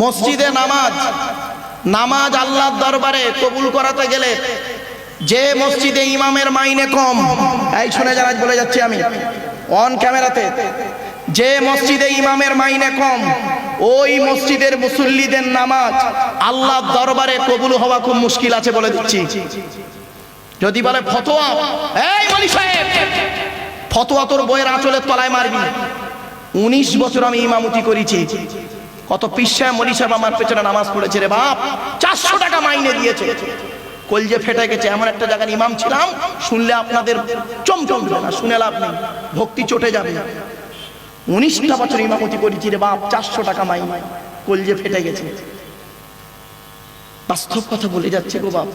মসজিদে নামাজ নামাজ আল্লাহর দরবারে কবুল করাতে গেলে যে মসজিদে ইমামের মাইনে কম, এই শুনে যারা বলে যাচ্ছি আমি অন ক্যামেরাতে যে মসজিদে ইমামের মাইনে কম, ওই মসজিদের মুসল্লিদের নামাজ আল্লাহর দরবারে কবুল হওয়া খুব মুশকিল আছে বলে দিচ্ছি। যদি বলে, ফতোয়া? এই সাহেব, ফতোয়া তোর বইয়ের আঁচলের তলায় মারবি। উনিশ বছর আমি ইমামতি করেছি। কত পিসায় মলি সাহেব আমার পেছনে নামাজ পড়েছে রে বাপ, চারশো টাকা মাইনে দিয়েছে। কলজে ফেটে গেছে, এমন একটা জায়গায় ইমাম ছিলাম, শুনলে আপনাদের চমচম না, শুনে লাভ নেই, ভক্তি চটে যাবে। উনিশটা বছর ইমামতি করেছি রে বাপ, চারশো টাকা মাইনে, কলজে ফেটে গেছে। বাস্তব কথা বলে যাচ্ছে গো বাপ,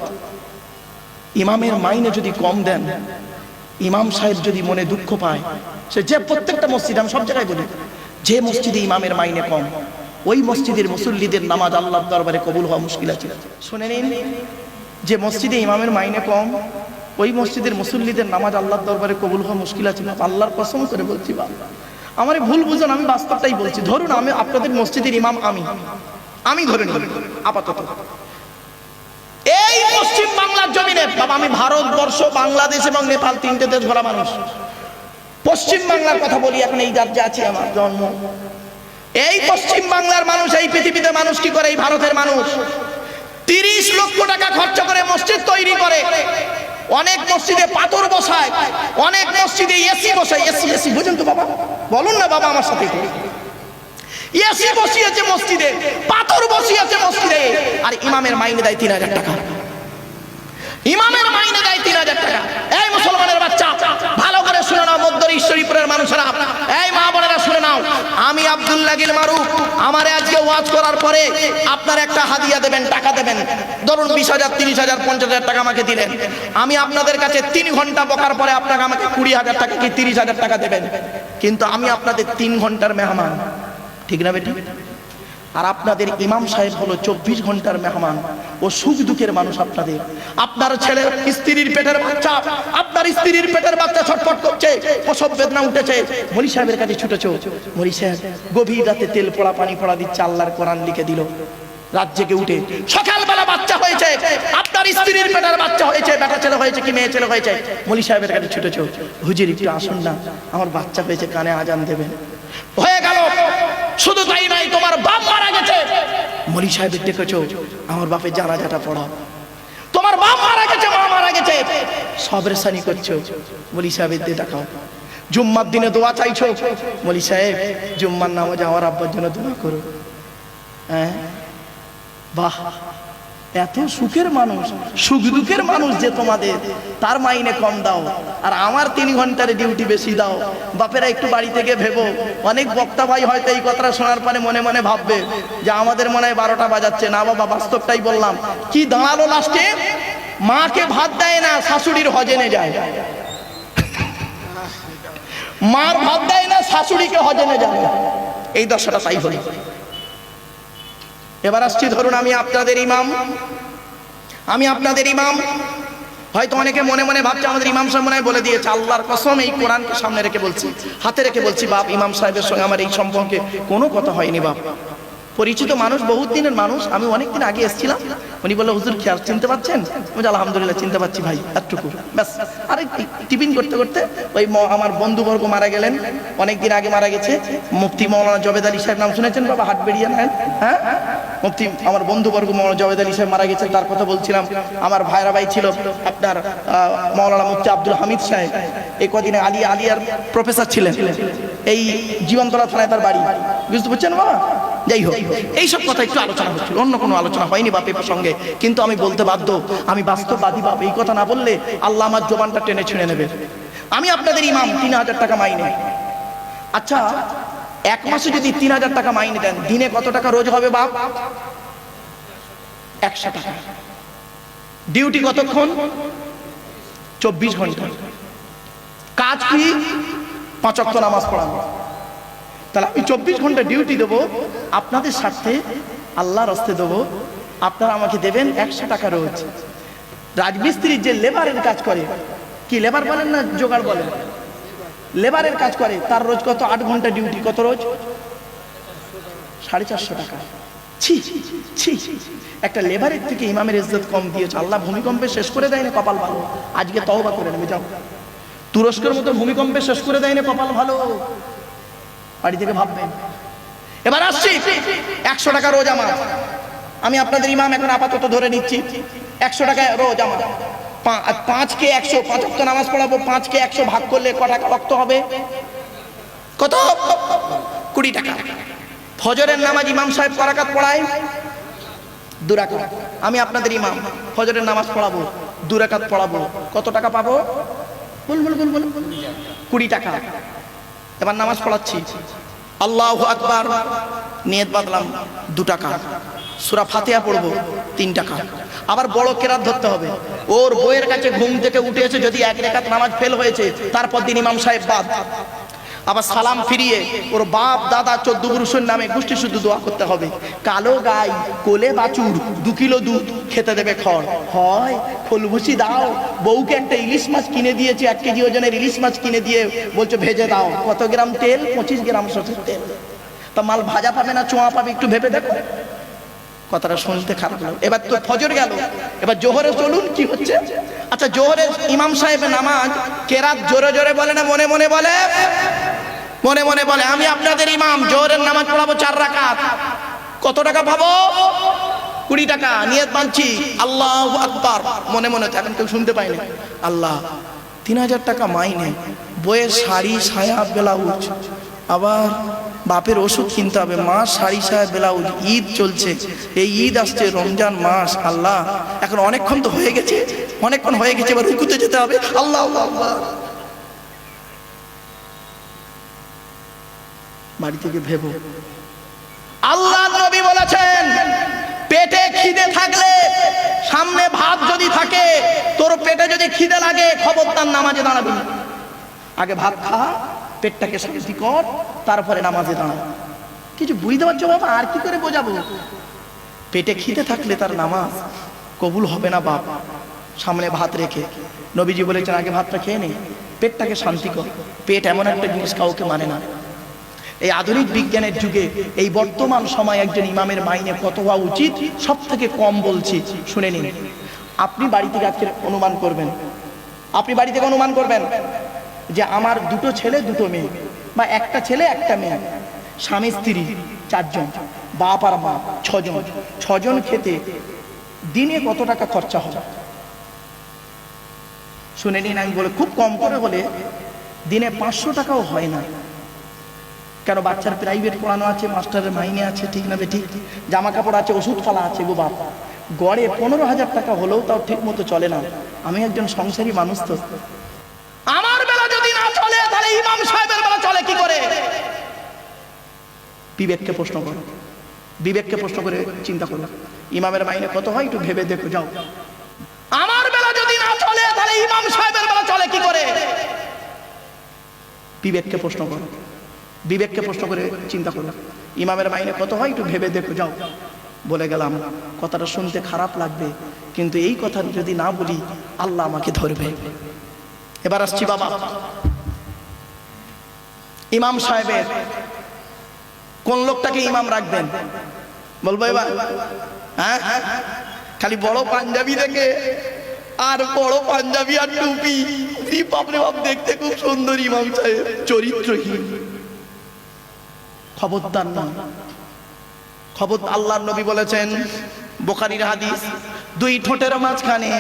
ইমামের মাইনে যদি কম দেন, ইমাম সাহেব যদি মনে দুঃখ পায়, সে যে প্রত্যেকটা মসজিদ, আমি সব জায়গায় বলি, যে মসজিদে ইমামের মাইনে কম ওই মসজিদের মুসল্লিদের নামাজ আল্লাহর দরবারে কবুল হওয়া মুশকিল আছে। শুনে নিন, যে মসজিদে ইমামের মাইনে কম, ওই মসজিদের মুসল্লিদের নামাজ আল্লাহর দরবারে কবুল হওয়া মুশকিল আছে। না আল্লাহর কসম করে বলছি বা আমার ভুল বুঝুন, আমি বাস্তবটাই বলছি। ধরুন, আমি আপনাদের মসজিদের ইমাম, আমি। আমি ধরে নিই, আপাতত। এই পশ্চিম বাংলার জমিনে বাবা আমি ভারতবর্ষ, বাংলাদেশ এবং নেপাল তিনটে দেশ ভরা মানুষ। পশ্চিম বাংলার কথা বলি, এখন এই রাজ্যে আছে আমার জন্ম। এই পশ্চিম বাংলার মানুষ, এই পৃথিবীতে মানুষ কি করে? এই ভারতের মানুষ। তিরিশ লক্ষ টাকা খরচা করে মসজিদ তৈরি করে। অনেক মসজিদে পাথর বসায়, অনেক মসজিদে এসি বসায়। এসি এসি বুঝুন তো বাবা। বলুন না বাবা আমার সাথে। এসি বসিয়েছে মসজিদে, পাথর বসিয়েছে মসজিদে। আর ইমামের মাইনে দেয় তিন হাজার টাকা। ইমামের মাইনে দেয় তিন হাজার টাকা। এই মুসলমানের বাচ্চা, ভালো করে শুনে নাও মধ্যর ঈশ্বরীপুরের মানুষেরা। এই মা বোনেরা আমি আব্দুল্লাহ গিল মারুফ। আমারে আজকে ওয়াজ করার পরে আপনার একটা হাদিয়া দেবেন, টাকা দেবেন। ধরুন বিশ হাজার, তিরিশ হাজার, পঞ্চাশ হাজার টাকা আমাকে দিলেন। আমি আপনাদের কাছে তিন ঘণ্টা বকার পরে আপনাকে আমাকে কুড়ি হাজার টাকা কি তিরিশ হাজার টাকা দেবেন? কিন্তু আমি আপনাদের তিন ঘণ্টার মেহমান। ঠিক না বেটি? আর আপনাদের ইমাম সাহেব হলো চব্বিশ ঘণ্টার মেহমান। ও সুখ দুঃখের মানুষ আপনাদের। আপনার ছেলে স্ত্রীর পেটের বাচ্চা, আপনার স্ত্রীর পেটের বাচ্চা ছটফট করছে, প্রসব বেদনা উঠেছে। মরি সাহেবের কাছে ছুটেছ। মরি সাহেব গভীর রাতে তেল পড়া, পানি পড়া দিচ্ছে, আল্লাহর কোরআন লিখে দিল। রাত জেগে উঠে, সকালবেলা বাচ্চা হয়েছে। আপনার স্ত্রীর পেটের বাচ্চা হয়েছে, বেটা ছেলে হয়েছে কি মেয়ে ছেলে হয়েছে? মলি সাহেবের কাছে ছুটেছ। হুজুর, একটু আসুন না। আমার বাচ্চা হয়েছে, কানে আজান দেবেন। শুধু তাই নাই তোমার বাপ মারা গেছে। মলি সাহেবের ডেকেছো আমার বাপের জানাজাটা পড়া। তোমার বাপ মারা গেছে, মা মারা গেছে। সবের সানি করছ। মলি সাহেবের দিয়ে দেখাও জুম্মার দিনে দোয়া চাইছো। মলি সাহেব, জুম্মার নামাজে আমার আব্বার জন্য দোয়া করো। হ্যাঁ? বাহ। এত সুখের মানুষ, সুখ দুঃখের মানুষ যে তোমাদের, তার মাইনে কম দাও। আর আমার তিন ঘণ্টার ডিউটি বেশি দাও। বাপেরা একটু বাড়ি থেকে ভেবো। অনেক বক্তা ভাই হয়তো এই কথাটা শোনার পরে মনে মনে ভাববে যে আমাদের মনে হয় বারোটা বাজাচ্ছে। না বাবা, বাস্তবটাই বললাম। কি দাঁড়াল লাস্টে মাকে ভাত দেয় না, শাশুড়ির হজেনে যায়। মার ভাত দেয় না, শাশুড়িকে হজেনে যায়। এই দশাটা তাই হলো। এবার আসছি ধরুন আমি আপনাদের ইমাম। আমি আপনাদের ইমাম। হয়তো অনেকে মনে মনে ভাবছে আমাদের ইমাম সাহেব মনে বলে দিয়েছে আল্লাহর কসম এই কোরআনকে সামনে রেখে বলছি হাতে রেখে বলছি বাপ ইমাম সাহেবের সঙ্গে আমার এই সম্পর্কে কোনো কথা হয়নি বাপ। পরিচিত মানুষ বহুত দিনের মানুষ আমি অনেক দিন আগে এসেছিলাম উনি বলল হুজুর খেয়াল চিনতে পারছেন বলছি, আলহামদুলিল্লাহ চিনতে পারছি ভাই এতটুকু ব্যাস। আরে টিফিন করতে করতে ওই আমার বন্ধুবর্গ মারা গেলেন অনেক দিন আগে মারা গেছে মুফতি মৌলানা জবেদ আলী সাহেব নাম শুনেছেন বাবা হাট বেরিয়ে নেন হ্যাঁ? মুফতি আমার বন্ধুবর্গ মৌলানা জবেদ আলী সাহেব মারা গেছেন, তার কথা বলছিলাম। আমার ভাইরা ভাই ছিল আপনার মৌলানা মুফতি আব্দুল হামিদ সাহেব। এই কদিনে আলী, আলিয়ার প্রফেসর ছিলেন। এই জীবনতলা থানায় তার বাড়ি। বুঝতে পারছেন বাবা? যাই হোক এইসব কথা একটু আলোচনা হচ্ছিল, অন্য কোনো আলোচনা হয়নি বাপ এই প্রসঙ্গে। কিন্তু আমি বলতে বাধ্য, আমি বাস্তববাদী বাপ, এই কথা না বললে আল্লাহ আমার জবানটা টেনে ছিঁড়ে নেবে। আমি আপনাদের ইমাম, তিন হাজার টাকা মাইনে। আচ্ছা এক মাসে যদি তিন হাজার টাকা মাইনে দেন, দিনে কত টাকা রোজ হবে বাপ? একশো টাকা। ডিউটি কতক্ষণ? চব্বিশ ঘণ্টা। কাজ কি? পাঁচ নামাজ পড়ানো। তাহলে আমি চব্বিশ ঘণ্টা ডিউটি দেবো, আপনাদের স্বার্থে আল্লাহর হস্তে দেবো, আপনারা আমাকে দেবেন একশো টাকা রোজ। রাজমিস্ত্রির যে লেবারের কাজ করে, কি লেবার বলেন না, জোগাড় বলেন? লেবারের কাজ করে, তার রোজ কত? আট ঘণ্টা ডিউটি, কত রোজ? সাড়ে চারশো টাকা। ছি ছি একটা লেবারের থেকে ইমামের ইজ্জত কম দিয়েছে। আল্লাহ ভূমিকম্পে শেষ করে দেয় না কপাল ভালো। আজকে তওবা করে নেবে, যাও। তুরস্কের মতো ভূমিকম্পে শেষ করে দেয় না কপাল ভালো। বাড়ি থেকে ভাববেন। এবার আসছি। একশো টাকা রোজ আমার। আমি আপনাদের ইমাম এখন আপাতত ধরে নিচ্ছি। একশো টাকা রোজ আমার। পাঁচকে একশো পাঁচক্ত নামাজ পড়াবো, পাঁচকে একশো ভাগ করলে ক টাকা রক্ত হবে? কত? কুড়ি টাকা। ফজরের নামাজ ইমাম সাহেব করাকাত পড়ায়? দুরাকাত আমি আপনাদের ইমাম, ফজরের নামাজ পড়াবো দুরাকাত পড়াবো। কত টাকা পাবো? বল বল বল বল। কুড়ি টাকা। এবার নামাজ পড়াচ্ছি। আল্লাহ আকবার। নিয়ত বাঁধলাম, দু টাকা। সুরা ফাতিহা পড়ব, তিন টাকা। আবার বড় কেরাত ধরতে হবে। ওর বইয়ের কাছে ঘুম থেকে উঠে এসে যদি এক রেখাত নামাজ ফেল হয়েছে, তারপর দিন ইমাম সাহেব বাদ। আবার সালাম ফিরিয়ে ওর বাপ, দাদা, চোদ্দ পুরুষের নামে গোষ্ঠী শুদ্ধ দোয়া করতে হবে। কালো গাই, কোলে বাছুর, দু কিলো দুধ, খেতে দেবে খড়। হয় ফুলভুসি দাও। বউকে একটা ইলিশ মাছ কিনে দিয়েছে, এক কেজি ওজনের ইলিশ মাছ কিনে দিয়ে বলছো, ভেজে দাও। কত গ্রাম তেল? পঁচিশ গ্রাম সরষের তেল। তা মাল ভাজা পাবে না, চোঁয়া পাবে, একটু ভেবে দেখো। কথাটা শুনতে খারাপ লাগল। এবার তো ফজর গেল। এবার জোহরে চলুন, কি হচ্ছে? আচ্ছা জোহরে ইমাম সাহেব নামাজ কেরাত জোরে জোরে বলে না মনে মনে বলে? মনে মনে বলে, আমি আপনাদের ইমাম, জোহরের নামাজ পড়াবো চার রাকাত। কত টাকা পাবো? কুড়ি টাকা, নিয়ত মানছি। আল্লাহ আকবার। মনে মনে এখন কেউ শুনতে পাইনি আল্লাহ, তিন হাজার টাকা মাইনে, বইয়ের শাড়ি সায়া ব্লাউজ, আবার বাপের ওষুধ কিনতে হবে। মাস শাড়ি সায়া ব্লাউজ, ঈদ চলছে। এই ঈদ আসছে, রমজান মাস, আল্লাহ। এখন অনেকক্ষণ তো হয়ে গেছে। অনেকক্ষণ হয়ে গেছে, এবার রুকুতে যেতে হবে। আল্লাহ আল্লাহ বাড়ি থেকে ভেবো। আল্লাহ নবী বলেছেন, পেটে খিদে থাকলে সামনে ভাত যদি থাকে, তোর পেটে যদি খিদে লাগে, খবরদার নামাজে দাঁড়াবি। আগে ভাত খা পেটটাকে শান্তি কর, তারপরে নামাজে দাঁড়া। কিছু বুঝতে পারছ বাবা? আর কি করে বোঝাবো? পেটে খিদে থাকলে তার নামাজ কবুল হবে না বাপ। সামনে ভাত রেখে। নবীজি বলেছেন, আগে ভাতটা খেয়ে নে। পেটটাকে শান্তি কর। পেট এমন একটা জিনিস কাউকে মানে না। এই আধুনিক বিজ্ঞানের যুগে এই বর্তমান সময় একজন ইমামের মাইনে কত হওয়া উচিত? সব থেকে কম বলছি, শুনে নিন। আপনি বাড়ি থেকে আজকে অনুমান করবেন। আপনি বাড়ি থেকে অনুমান করবেন? যে আমার দুটো ছেলে, দুটো মেয়ে। বা একটা ছেলে, একটা মেয়ে। স্বামী, স্ত্রী, চারজন। বাপ আর মা, ছজন। ছজন খেতে দিনে কত টাকা খরচা হবে শুনে নিন, আমি বলে খুব কম করে বলে দিনে পাঁচশো টাকাও হয় না। কেন? বাচ্চার প্রাইভেট পড়ানো আছে মাস্টারের মাইনে আছে, ঠিক না ঠিক জামা কাপড় আছে ওষুধ ফালা আছে গো বাপ। গড়ে পনেরো হাজার টাকা হলেও তাও ঠিক মতো চলে না। আমি একজন সংসারী মানুষ তো আমার বেলা যদি না চলে তাহলে ইমাম সাহেবের বেলা কি করে? বিবেককে প্রশ্ন করো। বিবেককে প্রশ্ন করে চিন্তা করো। ইমামের মাইনে কত হয়? একটু ভেবে দেখো যাও। আমার বেলা যদি না চলে তাহলে ইমাম সাহেবের বেলা চলে কি করে? বিবেককে প্রশ্ন করো। বিবেককে প্রশ্ন করে চিন্তা করো। ইমামের মাইনে কত হয়? একটু ভেবে দেখো যাও। বলে গেলাম কথাটা শুনতে খারাপ লাগবে কিন্তু এই কথা যদি না বলি আল্লাহ আমাকে ধরবে। এবার আসছি বাবা। ইমাম সাহেবের। কোন লোকটাকে ইমাম রাখবেন? বলব এবার। হ্যাঁ? খালি বড় পাঞ্জাবি দেখে আর বড় পাঞ্জাবি আর টুপি। দেখতে খুব সুন্দর ইমাম সাহেব চরিত্রহীন। খবরদার না খবর আল্লাহর নবী বলেছেন বোকারির হাদিস দুই ঠোঁটের মাঝখানে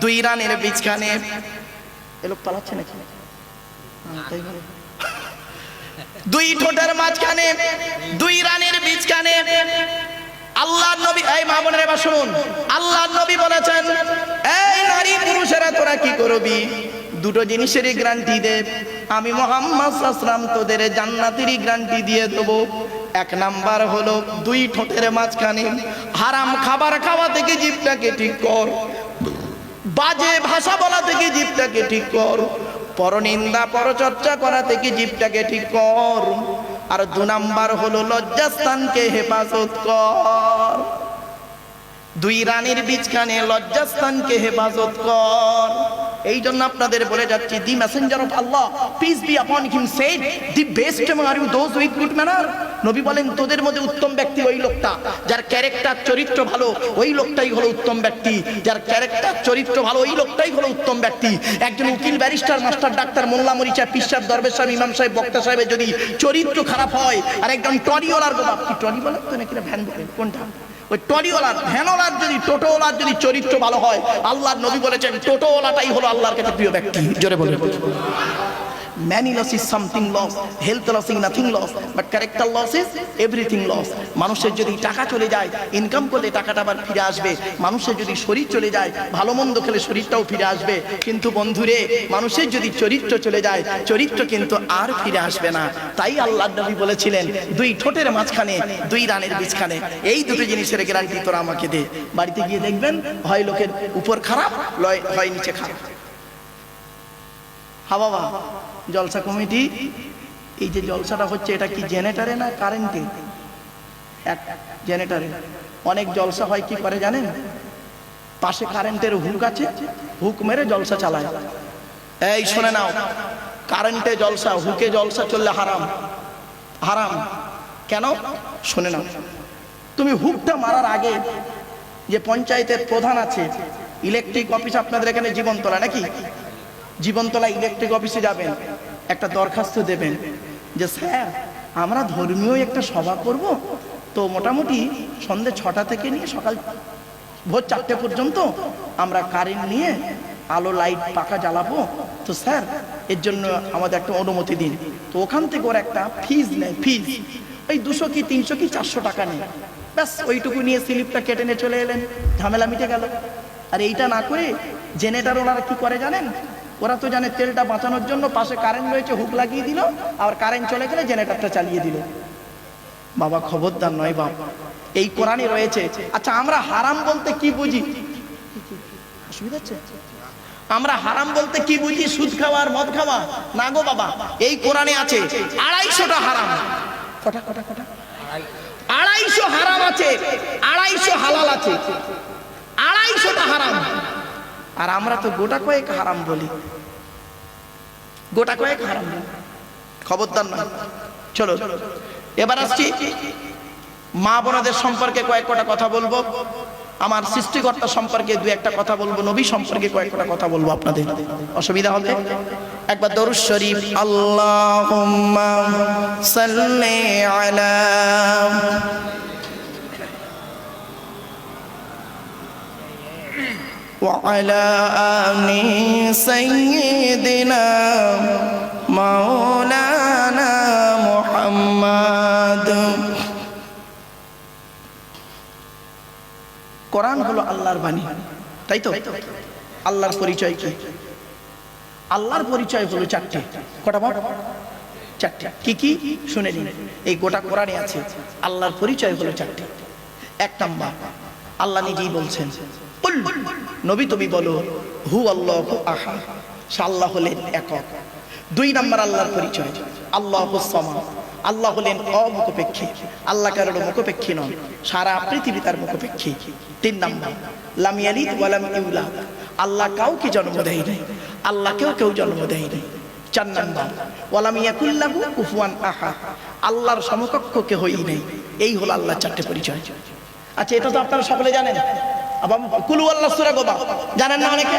দুই রানের বীজখানে। এ লোক পালাচ্ছে নাকি? হ্যাঁ, তাই। দুই ঠোঁটের মাঝখানে, দুই রানের বীজখানে। আল্লাহ নবী, এই মা বোনের এবার শুনুন। আল্লাহ নবী বলেছেন, এই নারী পুরুষেরা তোরা কি করবি? দুটো জিনিসেরই গ্যারান্টি দে। আমি মোহাম্মদ সাসলাম তোদের জান্নাতেরই গ্যারান্টি দিয়ে দেবো। এক নাম্বার হলো দুই ঠোঁটের মাঝখানে হারাম খাবার খাওয়া থেকে জিভটাকে ঠিক কর। বাজে ভাষা বলা থেকে জিভটাকে ঠিক কর। পরনিন্দা, পরচর্চা করা থেকে জীবটাকে ঠিক কর? আর দু নাম্বার হলো লজ্জাস্থানকে হেফাজত কর। দুই রানীর বীজখানে লজ্জাস্থানকে হেফাজত কর। এই জন্য আপনাদের বলে যাচ্ছি the messenger of Allah peace be upon him said the best are you those with good manner নবী বলেন, তোদের মধ্যে উত্তম ব্যক্তি ওই লোকটা, যার ক্যারেক্টার চরিত্র ভালো, ওই লোকটাই হলো উত্তম ব্যক্তি। যার ক্যারেক্টার চরিত্র ভালো, ওই লোকটাই হলো উত্তম ব্যক্তি। একজন উকিল ব্যারিস্টার মাস্টার ডাক্তার মোল্লা, মরিচা, পিসাব দরবেশ সাহেব ইমাম সাহেব, বক্তা সাহেবের যদি চরিত্র খারাপ হয়, আর একজন টরিওয়ালার গোলাপ, কি টরি বলে তো নাকি ভ্যান বলে কোনটা? ওই টরিওয়ালার ভ্যানওয়ালার যদি, টোটোওয়ালার যদি চরিত্র ভালো হয়, আল্লাহর নবী বলেছেন, টোটোওয়ালাটাই হলো আল্লাহর কাছে প্রিয় ব্যক্তি। জোরে বলে Many loss is something lost, health loss is nothing lost, but character loss is everything lost. মানুষের যদি টাকা চলে যায় ইনকাম করলে টাকাটা আবার ফিরে আসবে। মানুষের যদি শরীর চলে যায় ভালো মন্দ খেলে শরীরটাও ফিরে আসবে। কিন্তু বন্ধুরে মানুষের যদি চরিত্র চলে যায় চরিত্র কিন্তু আর ফিরে আসবে না। তাই আল্লাহ নবী বলেছিলেন দুই ঠোঁটের মাঝখানে দুই রানের বিছখানে এই দুটো জিনিসের গ্যারান্টি তোরা আমাকে দে। বাড়িতে গিয়ে দেখবেন হয় লোকের উপর খারাপ লয় হয় নিচে খারাপ। হা বাবা। জলসা কমিটি, এই যে জলসাটা হচ্ছে এটা কি জেনারেটারে না কারেন্টে? এক জেনারেটারে। অনেক জলসা হয় কি করে জানেন? পাশে কারেন্টের হুক আছে, হুক মেরে জলসা চালায়। এই শুনে নাও, কারেন্টে জলসা, হুকে জলসা চললে হারাম। হারাম। কেন? শুনে নাও। তুমি হুকটা মারার আগে যে পঞ্চায়েতের প্রধান আছে ইলেকট্রিক অফিস আপনাদের এখানে জীবনতলা নাকি? জীবনতলা ইলেকট্রিক অফিসে যাবেন। একটা দরখাস্ত দেবেন যে, স্যার, আমরা ধর্মীয় একটা সভা করব। তো মোটামুটি সন্ধ্যে ছটা থেকে নিয়ে সকাল ভোর চারটে পর্যন্ত আমরা কারেন্ট নিয়ে আলো, লাইট পাকা জ্বালাবো। তো স্যার, এর জন্য আমাদের একটা অনুমতি দিন। তো ওখান থেকে ওর একটা ফিজ নেয়, ফিজ। ওই দুশো কি, তিনশো কি, চারশো টাকা নেয়। ব্যাস, ওইটুকু নিয়ে স্লিপটা কেটে নিয়ে চলে এলেন। ঝামেলা মিটে গেল। আর এইটা না করে জেনারেটার ওনারা কি করে জানেন? ওরা তো জানে তেলটা বাঁচানোর জন্য পাশে কারেন্ট রয়েছে হুক লাগিয়ে দিল আর কারেন্ট চলে গেলে জেনারেটরটা চালিয়ে দিল। বাবা, খবরদার নয় বাবা এই কোরআনে রয়েছে। আচ্ছা আমরা হারাম বলতে কি বুঝি? অসুবিধা আমরা হারাম বলতে কি বুঝি? সুদ খাওয়া আর মদ খাওয়া? না গো বাবা, এই কোরআনে আছে, আড়াইশোটা হারাম। কটা কটা কটা? আড়াইশো হারাম আছে, আড়াইশো হালাল আছে। আড়াইশোটা হারাম। আর আমরা তো গোটা কয়েক হারাম বলি। গোটা কয়েক হারাম খবরদার না চলো, এবার আসছি মা বোনাদের সম্পর্কে কয়েক কটা কথা বলব। আমার সৃষ্টিকর্তা সম্পর্কে দু একটা কথা বলব, নবী সম্পর্কে কয়েক কটা কথা বলব আপনাদের। অসুবিধা হবে একবার দরুদ শরীফ, আল্লাহুম্মা সাল্লি আলা وعلى آل سيدنا مولانا محمد কোরআন হলো আল্লাহর বাণী তাই তো আল্লাহর পরিচয় কি আল্লাহর পরিচয় হলো চারটে কটা বাপ চারটে কি কি শুনে নিন এই গোটা কোরআনে আছে আল্লাহর পরিচয় হলো চারটে এক নাম্বার আল্লাহ নিজেই বলছেন কুল নবী তুমি বলো হু আল্লাহ আহা সে আল্লাহ হলেন একক। দুই নাম্বার আল্লাহর পরিচয়, আল্লাহ সমা আল্লাহ হলেন অমুখপেক্ষী। আল্লাহ কারোর মুখপেক্ষী নন, সারা পৃথিবী তার মুখপেক্ষী। তিন নাম্বার লামিয়ালিদ ওয়ালাম ইউলাদ। আল্লাহ কাউকে জন্ম দেয় নাই আল্লাহ কেউ জন্ম দেয় নাই চার নাম্বার ওয়ালাম কুফুয়ান আহা আল্লাহর সমকক্ষ কেহই নেই। এই হলো আল্লাহর চারটে পরিচয়। আচ্ছা এটা তো আপনারা সকলে জানেন। কুলু আল্লাহ সুরা জানেন না অনেকে?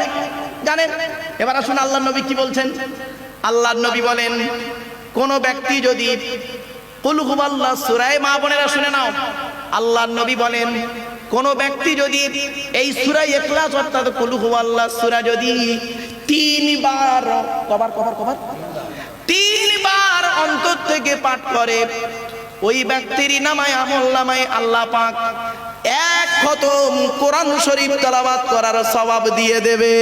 জানেন? এবার আসুন আল্লাহ নবী কি বলছেন? আল্লাহ নবী বলেন, কোন ব্যক্তি যদি কুলু আল্লাহ মা বোনেরা শুনে নাও আল্লাহ নবী বলেন, কোন ব্যক্তি যদি এই সুরাই এখলাস অর্থাৎ কুলু আল্লাহ সুরা যদি তিনবার, কবার কবার কবার? তিনবার অন্তর থেকে পাঠ করে, ওই ব্যক্তির নামায় আমল নামায় আল্লাহ পাক এক খতম কোরআন শরীফ তালাবাদ করার স্বভাব দিয়ে দেবে।